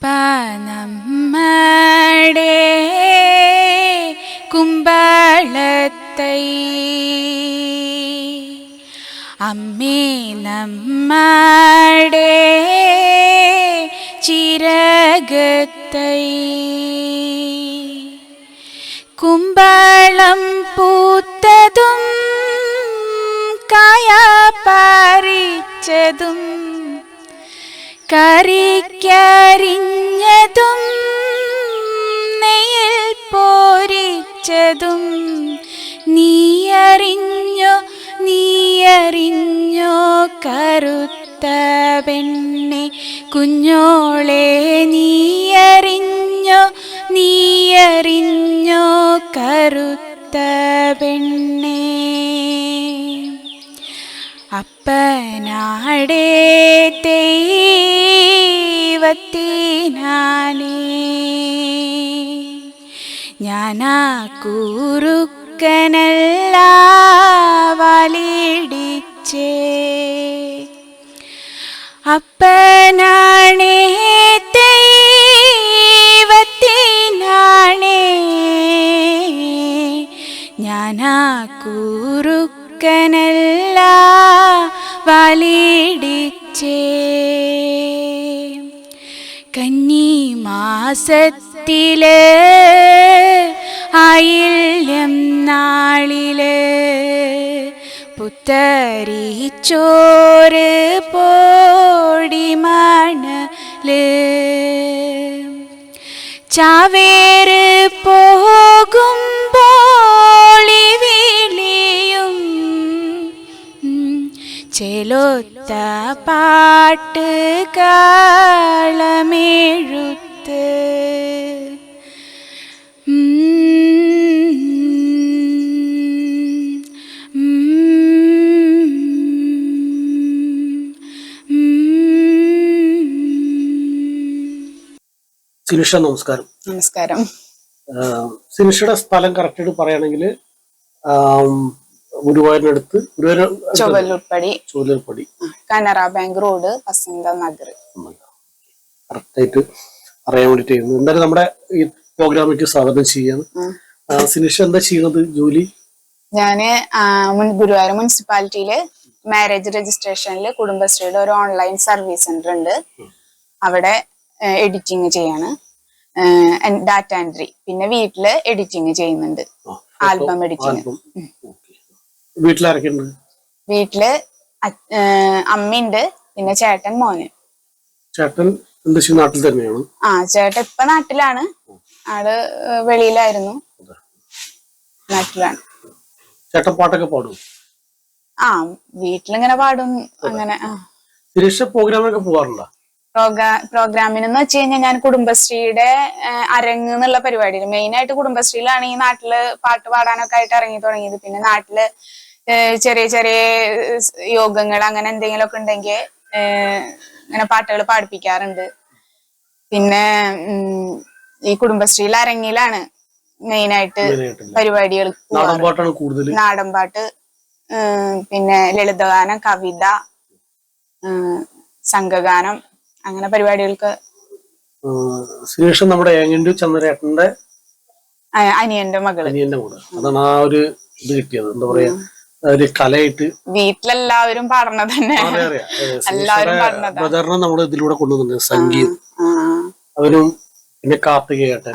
അപ്പ നമ്മടെ കുമ്പളത്തൈ. അമ്മേ നമ്മടെ ചിരകത്തൈ. കുമ്പളം പൂത്തതും കായ പറിച്ചതും. കറിക്കരിഞ്ഞതും നെയ്യിൽ പോരിച്ചതും നീയറിഞ്ഞോ നീയറിഞ്ഞോ കറുത്ത പെണ്ണെ കുഞ്ഞോളെ നീയറിഞ്ഞോ നീയറിഞ്ഞോ കറുത്ത പെണ്ണേ അപ്പനാടേ ദൈവത്തിനാനേ ഞാനാ കൂറുക്കനല്ല വലിടിച്ചേ. അപ്പനാണേ വലിടിച്ചേ കന്നി മാസത്തിൽ ആയില്യം നാളിൽ പുത്തരിച്ചോറ് പോടി മണൽ ചെലൊത്ത പാട്ട് കാളമെഴുത്ത്. സിനിഷ നമസ്കാരം. നമസ്കാരം. സിനിഷയുടെ സ്ഥലം കറക്റ്റായിട്ട് പറയുകയാണെങ്കിൽ ഗുരുവായൂരിനടുത്ത് Guruvayur Chowallurpadi Cholurpadi Canara bank road Vasantha Nagar. കറക്റ്റായിട്ട് അറിയാൻ വേണ്ടിട്ടായിരുന്നു എന്തായാലും നമ്മുടെ ഈ പ്രോഗ്രാമിലേക്ക് സ്വാഗതം ചെയ്യാണ് സിനിഷ എന്താ ചെയ്യുന്നത്? ജോലി? ഞാൻ ഗുരുവായൂർ മുനിസിപ്പാലിറ്റിയിൽ മാരേജ് രജിസ്ട്രേഷനിൽ കുടുംബശ്രീയുടെ ഒരു ഓൺലൈൻ സർവീസ് സെന്റർ ഉണ്ട്. അവിടെ എഡിറ്റിംഗ് ചെയ്യാണ്. ഡാറ്റ എൻട്രി പിന്നെ വീട്ടിൽ എഡിറ്റിംഗ് ചെയ്യുന്നുണ്ട്. ആൽബം എഡിറ്റിംഗ് ആൽബം ഓക്കെ വീട്ടിലാരൊക്കെ ഉണ്ട് വീട്ടിൽ അമ്മയുണ്ട് പിന്നെ ചേട്ടൻ മോന്. ചേട്ടൻ എന്താ നാട്ടിൽ തന്നെയാണ്? ആ ചേട്ടൻ ഇപ്പൊ നാട്ടിലാണ്. ആൾ വെളിയിലായിരുന്നു. നാട്ടിലാണ്. ചേട്ടൻ പാട്ടൊക്കെ പാടും ആ വീട്ടിലിങ്ങനെ പാടും. അങ്ങനെ പോകാറുണ്ടോ പ്രോഗ്രാ പ്രോഗ്രാമിനെന്ന് വെച്ച് കഴിഞ്ഞാൽ ഞാൻ കുടുംബശ്രീയുടെ അരങ്ങ് എന്നുള്ള പരിപാടിയിൽ മെയിൻ ആയിട്ട് കുടുംബശ്രീയിലാണ് ഈ നാട്ടിൽ പാട്ട് പാടാനൊക്കെ ആയിട്ട് ഇറങ്ങി തുടങ്ങിയത്. പിന്നെ നാട്ടിൽ ചെറിയ ചെറിയ യോഗങ്ങൾ അങ്ങനെ എന്തെങ്കിലുമൊക്കെ ഉണ്ടെങ്കിൽ ഇങ്ങനെ പാട്ടുകൾ പാടിപ്പിക്കാറുണ്ട്. പിന്നെ ഈ കുടുംബശ്രീയിൽ അരങ്ങിലാണ് മെയിൻ ആയിട്ട് പരിപാടികൾ നാടൻ പാട്ട് പിന്നെ ലളിതഗാനം കവിത സംഘഗാനം അങ്ങനെ പരിപാടികൾക്ക് സിനിഷ നമ്മുടെ ഏങ്ങന്റെ ചന്ദ്രേട്ടന്റെ അനിയന്റെ മകൾ. അനിയന്റെ കൂടെ. അതാണ് ആ ഒരു ഇത് കിട്ടിയത്. എന്താ പറയാ ഒരു കലയായിട്ട്. വീട്ടിലെല്ലാവരും പാടണ തന്നെ. സിനിഷയുടെ നമ്മൾ ഇതിലൂടെ കൊണ്ടുവന്നിട്ടുണ്ട്. സംഗീത്. അവരും പിന്നെ കാർത്തികേട്ടൻ.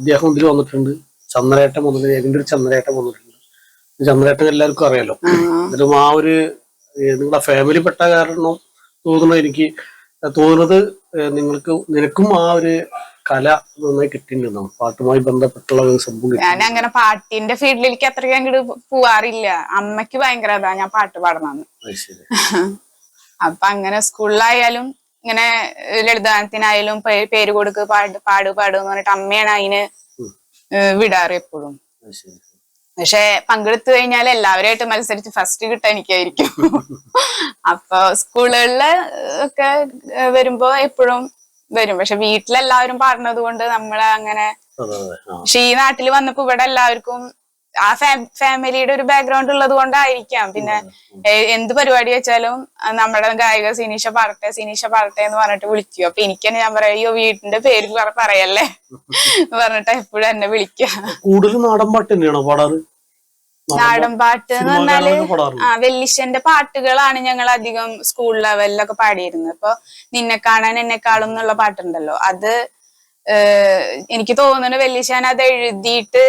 ഇദ്ദേഹം ഇതിൽ വന്നിട്ടുണ്ട്. ചന്ദ്രേട്ടൻ വന്നിട്ടുണ്ട്. ഏതെങ്കിലും ഒരു ചന്ദ്രേട്ടൻ വന്നിട്ടുണ്ട്. ചന്ദ്രേട്ടൻ എല്ലാവർക്കും അറിയാലോ. എന്നാലും ആ ഒരു നിങ്ങളുടെ ഫാമിലി പെട്ട കാരണം തോന്നുന്നു എനിക്ക് തോന്നുന്നത് നിങ്ങൾക്ക് നിനക്കും ആ ഒരു കല നന്നായി കിട്ടിയിട്ടുണ്ടെന്നാണ് പാട്ടുമായി ബന്ധപ്പെട്ടുള്ള ഒരു സംഭവം ഞാൻ അങ്ങനെ പാട്ടിന്റെ ഫീൽഡിലേക്ക് അത്രയ്ക്ക് അങ്ങോട്ട് പോവാറില്ല. അമ്മയ്ക്ക് ഭയങ്കര അതാ ഞാൻ പാട്ട് പാടണമെന്ന് അപ്പൊ അങ്ങനെ സ്കൂളിലായാലും ഇങ്ങനെ ലളിതഗാനത്തിനായാലും പേര് കൊടുക്ക് പാട് പാട് പാട് എന്ന് പറഞ്ഞിട്ട് അമ്മയാണ് അതിന് വിടാറ് എപ്പോഴും. പക്ഷെ പങ്കെടുത്തു കഴിഞ്ഞാൽ എല്ലാവരുമായിട്ട് മത്സരിച്ച് ഫസ്റ്റ് കിട്ടാൻ എനിക്കായിരിക്കും. അപ്പൊ സ്കൂളുകളിൽ ഒക്കെ വരുമ്പോ എപ്പോഴും വരും. പക്ഷെ വീട്ടിലെല്ലാവരും പാടുന്നത് കൊണ്ട് നമ്മളങ്ങനെ പക്ഷെ ഈ നാട്ടിൽ വന്നപ്പോ ഇവിടെ എല്ലാവർക്കും ആ ഫാമിലിയുടെ ഒരു ബാക്ക്ഗ്രൗണ്ട് ഉള്ളത് കൊണ്ടായിരിക്കാം. പിന്നെ എന്ത് പരിപാടി വെച്ചാലും നമ്മുടെ ഗായിക സിനീഷ പാടട്ടെ സിനീഷ പാടട്ടെ എന്ന് പറഞ്ഞിട്ട് വിളിക്കുക അപ്പൊ എനിക്ക് തന്നെ ഞാൻ പറയാം അയ്യോ വീട്ടിന്റെ പേര് പറ- പറയല്ലേ? പറഞ്ഞിട്ട് എപ്പോഴും എന്നെ വിളിക്കുക. കൂടുതൽ നാടൻ പാട്ട് തന്നെയാണോ പാടാറ്? നാടൻ പാട്ട് എന്ന് പറഞ്ഞാൽ ആ വെല്ലിശന്റെ പാട്ടുകളാണ് ഞങ്ങൾ അധികം സ്കൂൾ ലെവലിലൊക്കെ പാടിയിരുന്നത്. ഇപ്പൊ നിന്നെ കാണാൻ എന്നെ എന്നെക്കാളും എന്നുള്ള പാട്ടുണ്ടല്ലോ. അത് എനിക്ക് തോന്നുന്നു വെല്ലിശാൻ അത് എഴുതിയിട്ട്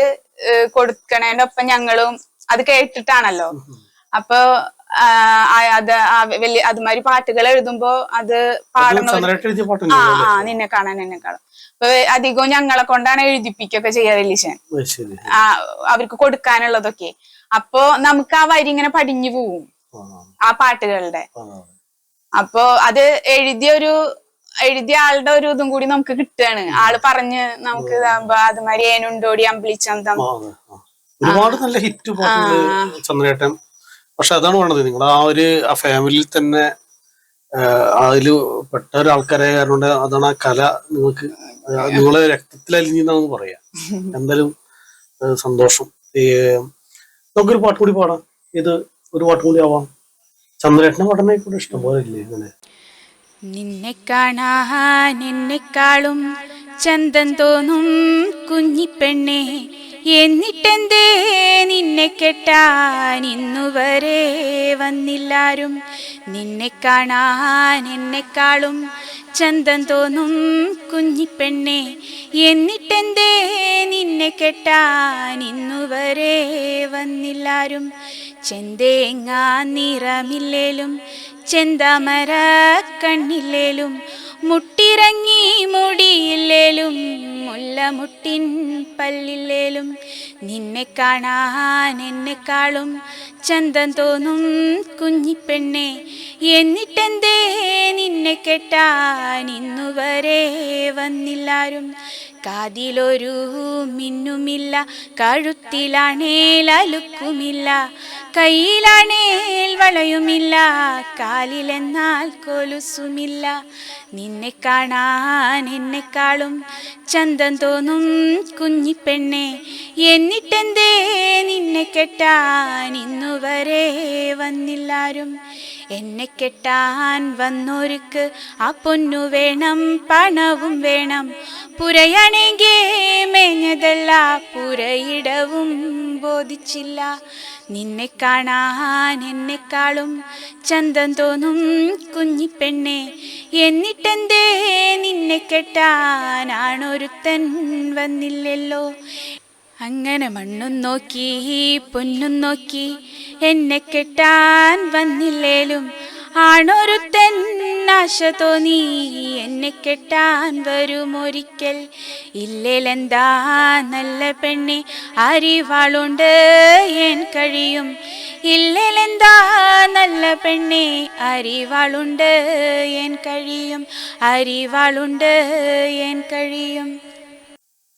കൊടുക്കണേന്റെ ഒപ്പം ഞങ്ങളും അത് കേട്ടിട്ടാണല്ലോ. അപ്പൊ അത് വലിയ അതുമാതിരി പാട്ടുകൾ എഴുതുമ്പോ അത് പാടുന്ന ആ ആ നിന്നെ കാണാൻ എന്നെക്കാളും അപ്പൊ അധികവും ഞങ്ങളെ കൊണ്ടാണ് എഴുതിപ്പിക്കൊക്കെ ചെയ്യാറ് അത് ആ അവർക്ക് കൊടുക്കാനുള്ളതൊക്കെ. അപ്പോ നമുക്ക് ആ വരി ഇങ്ങനെ പടിഞ്ഞു പോവും. ആ, പാട്ടുകളുടെ. അപ്പോ അത് എഴുതിയ ഒരു എഴുതിയ ആളുടെ ഒരു ഇതും കൂടി നമുക്ക് കിട്ടുകയാണ്. ആൾ പറഞ്ഞ് നമുക്ക് ഇതാകുമ്പോ അതുമാതിരി ഏനുണ്ടോടി അമ്പിളിച്ചന്തം ആ, ഒരുപാട് നല്ല ഹിറ്റ് ചന്ദ്രേട്ടൻ. പക്ഷെ അതാണ് വേണ്ടത്. നിങ്ങൾ ആ ഒരു ആ ഫാമിലിയിൽ തന്നെ അതിൽ പെട്ട ഒരാൾക്കാരായ കാരണം അതാണ് ആ കല നിങ്ങൾക്ക് നിങ്ങളെ രക്തത്തിൽ അലിഞ്ഞെന്നാണെന്ന് പറയാം. എന്തായാലും സന്തോഷം. നമുക്കൊരു പാട്ട് കൂടി പാടാം. ഇത് ഒരു പാട്ട് കൂടി ആവാം. ചന്ദ്രേട്ടനെ പാടുന്ന കൂടെ ഇഷ്ടം പോലെ ഇല്ലേ ഇങ്ങനെ നിന്നെ കാണാൻ എന്നെക്കാളും ചന്തം തോന്നും കുഞ്ഞിപ്പെണ്ണെ എന്നിട്ടെന്തേ നിന്നെ കെട്ടാൻ ഇന്നുവരെ വന്നില്ലാരും. നിന്നെ കാണാൻ എന്നെക്കാളും ചന്തം തോന്നും കുഞ്ഞിപ്പെണ്ണെ എന്നിട്ടെന്തേ നിന്നെ കെട്ടാൻ ഇന്നുവരെ വന്നില്ലാരും. ചെന്തേങ്ങാ നിറമില്ലേലും ചെന്താമര കണ്ണില്ലേലും മുട്ടിറങ്ങി മുടിയില്ലേലും മുല്ലമുട്ടിൻ പല്ലില്ലേലും നിന്നെ കാണാൻ എന്നെക്കാളും ചന്തം തോന്നും കുഞ്ഞിപ്പെണ്ണെ എന്നിട്ടെന്തേ നിന്നെ കെട്ടാൻ ഇന്നുവരെ വന്നില്ലാരും. കാതിലൊരു മിന്നുമില്ല കഴുത്തിലാണേൽ അലുക്കുമില്ല കയ്യിലാണേൽ വളയുമില്ല കാലിലെന്നാൽ കൊലുസുമില്ല. നിന്നെ കാണാൻ എന്നെക്കാളും ചന്തം തോന്നും കുഞ്ഞിപ്പെണ്ണെ. എന്നിട്ടെന്തേ നിന്നെ കെട്ടാൻ ഇന്നുവരെ വന്നില്ലാരും? എന്നെ കെട്ടാൻ വന്നൊരുക്ക് ആ പൊന്നു വേണം പണവും വേണം. പുരയാണെങ്കിൽ മേഞ്ഞതല്ല പുരയിടവും ബോധിച്ചില്ല. നിന്നെ കാണാൻ എന്നെക്കാളും ചന്തം തോന്നും കുഞ്ഞിപ്പെണ്ണെ എന്നിട്ടെന്തേ നിന്നെ കെട്ടാനാണൊരുത്തൻ വന്നില്ലല്ലോ. അങ്ങനെ മണ്ണും നോക്കി പൊന്നും നോക്കി എന്നെ കെട്ടാൻ വന്നില്ലേലും ആണൊരുത്തൻ ആശ തോന്നി എന്നെ കെട്ടാൻ വരുമൊരിക്കൽ. ഇല്ലേലെന്താ നല്ല പെണ്ണെ അരിവാളുണ്ട് ഏൻ കഴിയും. ഇല്ലേലെന്താ നല്ല പെണ്ണെ അരിവാളുണ്ട് ഏൻ കഴിയും. അരിവാളുണ്ട് ഏൻ കഴിയും.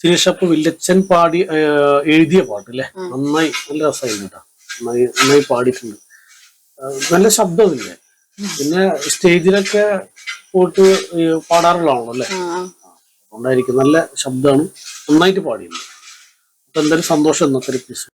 ശേഷപ്പ് വില്ലച്ചൻ പാടി എഴുതിയ പാട്ട് അല്ലേ? നന്നായി നല്ല രസമായിരുന്നു കേട്ടോ. നന്നായി നന്നായി പാടിയിട്ടുണ്ട്. നല്ല ശബ്ദമില്ലേ പിന്നെ സ്റ്റേജിലൊക്കെ പോയിട്ട് പാടാറുള്ളതാണല്ലോ അല്ലേ? അതുകൊണ്ടായിരിക്കും നല്ല ശബ്ദമാണ്. നന്നായിട്ട് പാടിയിട്ടുണ്ട്. അപ്പൊ എന്തായാലും സന്തോഷം ഇന്നത്തെ episode.